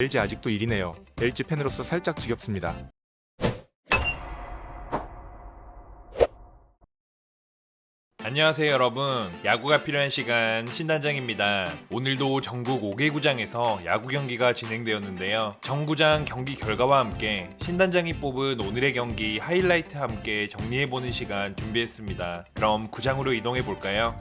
LG 아직도 1위네요. LG 팬으로서 살짝 지겹습니다. 안녕하세요 여러분 야구가 필요한 시간 신단장입니다 오늘도 전국 5개 구장에서 야구 경기가 진행되었는데요 정구장 경기 결과와 함께 신단장이 뽑은 오늘의 경기 하이라이트 함께 정리해보는 시간 준비했습니다 그럼 구장으로 이동해 볼까요?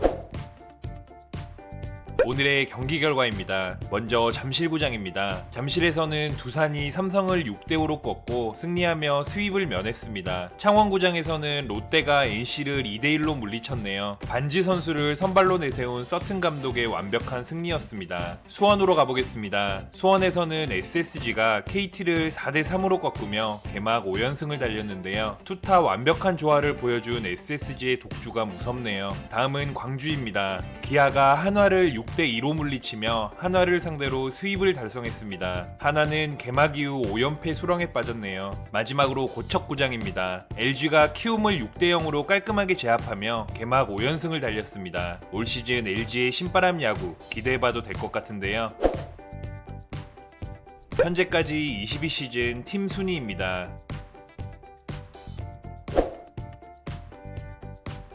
오늘의 경기 결과입니다. 먼저 잠실구장입니다. 잠실에서는 두산이 삼성을 6대5로 꺾고 승리하며 스윕을 면했습니다. 창원구장에서는 롯데가 NC를 2대1로 물리쳤네요. 반지 선수를 선발로 내세운 서튼 감독의 완벽한 승리였습니다. 수원으로 가보겠습니다. 수원에서는 SSG가 KT를 4대3으로 꺾으며 개막 5연승을 달렸는데요. 투타 완벽한 조화를 보여준 SSG의 독주가 무섭네요. 다음은 광주입니다. 기아가 한화를 6대 2로 물리치며 한화를 상대로 스윕을 달성했습니다. 한화는 개막 이후 5연패 수렁에 빠졌네요. 마지막으로 고척구장입니다. LG가 키움을 6대 0으로 깔끔하게 제압하며 개막 5연승을 달렸습니다. 올 시즌 LG의 신바람 야구 기대해봐도 될 것 같은데요. 현재까지 22시즌 팀 순위입니다.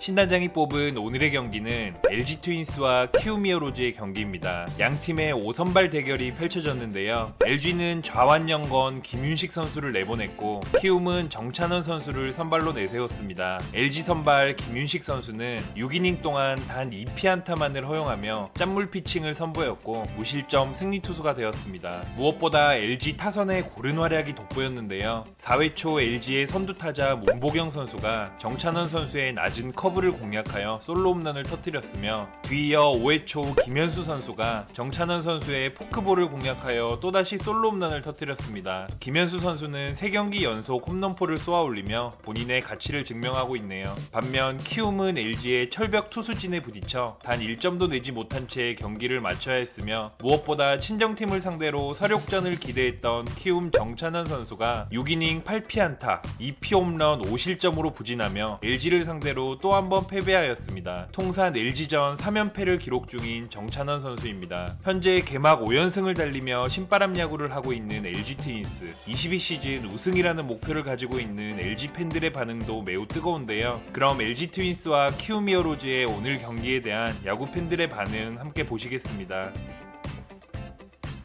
신단장이 뽑은 오늘의 경기는 LG 트윈스와 키우미어로즈의 경기입니다. 양 팀의 5선발 대결이 펼쳐졌는데요. LG는 좌완영건 김윤식 선수를 내보냈고 키움은 정찬원 선수를 선발로 내세웠습니다. LG 선발 김윤식 선수는 6이닝 동안 단 2피 안타만을 허용하며 짠물 피칭을 선보였고 무실점 승리 투수가 되었습니다. 무엇보다 LG 타선의 고른 활약이 돋보였는데요. 4회 초 LG의 선두 타자 문보경 선수가 정찬원 선수의 낮은 커브 를 공략하여 솔로 홈런을 터뜨렸으며 뒤이어 5회 초 김현수 선수가 정찬원 선수의 포크볼을 공략하여 또다시 솔로 홈런을 터뜨렸습니다. 김현수 선수는 3경기 연속 홈런포를 쏘아 올리며 본인의 가치를 증명하고 있네요. 반면 키움은 LG의 철벽 투수진에 부딪혀 단 1점도 내지 못한 채 경기를 마쳐야 했으며 무엇보다 친정팀을 상대로 서력전을 기대했던 키움 정찬원 선수가 6이닝 8피 안타, 2피 홈런 5실점으로 부진하며 LG를 상대로 또한 번 패배하였습니다. 통산 LG전 3연패를 기록 중인 정찬원 선수입니다. 현재 개막 5연승을 달리며 신바람 야구를 하고 있는 LG 트윈스 22시즌 우승이라는 목표를 가지고 있는 LG 팬들의 반응도 매우 뜨거운데요. 그럼 LG 트윈스와 키우미어로즈의 오늘 경기에 대한 야구 팬들의 반응 함께 보시겠습니다.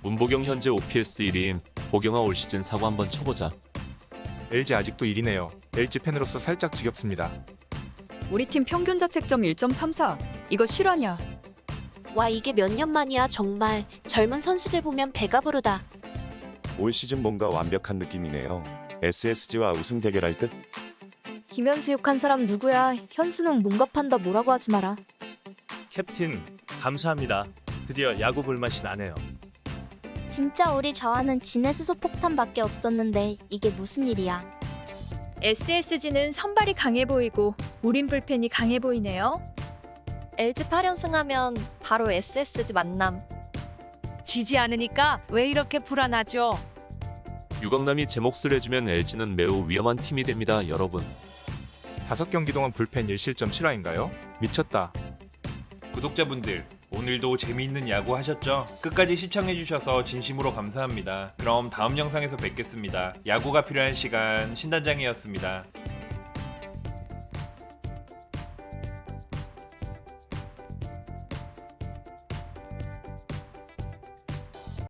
문보경 현재 OPS 1위임. 보경아 올 시즌 사고 한번 쳐보자. LG 아직도 1위네요. LG 팬으로서 살짝 지겹습니다. 우리 팀 평균 자책점 1.34. 이거 실화냐? 와 이게 몇 년 만이야 정말 젊은 선수들 보면 배가 부르다 올 시즌 뭔가 완벽한 느낌이네요. SSG와 우승 대결할 듯? 김현수 욕한 사람 누구야? 현수는 뭔가 판다 뭐라고 하지 마라. 캡틴, 감사합니다. 드디어 야구 볼맛이 나네요. 진짜 우리 저하는 진해 수소 폭탄밖에 없었는데 이게 무슨 일이야? SSG는 선발이 강해 보이고 우린 불펜이 강해 보이네요. LG 8연승하면 바로 SSG 만남. 지지 않으니까 왜 이렇게 불안하죠? 유강남이 제 몫을 해주면 LG는 매우 위험한 팀이 됩니다, 여러분. 5경기 동안 불펜 1실점 실화인가요? 미쳤다. 구독자분들 오늘도 재미있는 야구 하셨죠? 끝까지 시청해주셔서 진심으로 감사합니다. 그럼 다음 영상에서 뵙겠습니다. 야구가 필요한 시간 신단장이었습니다.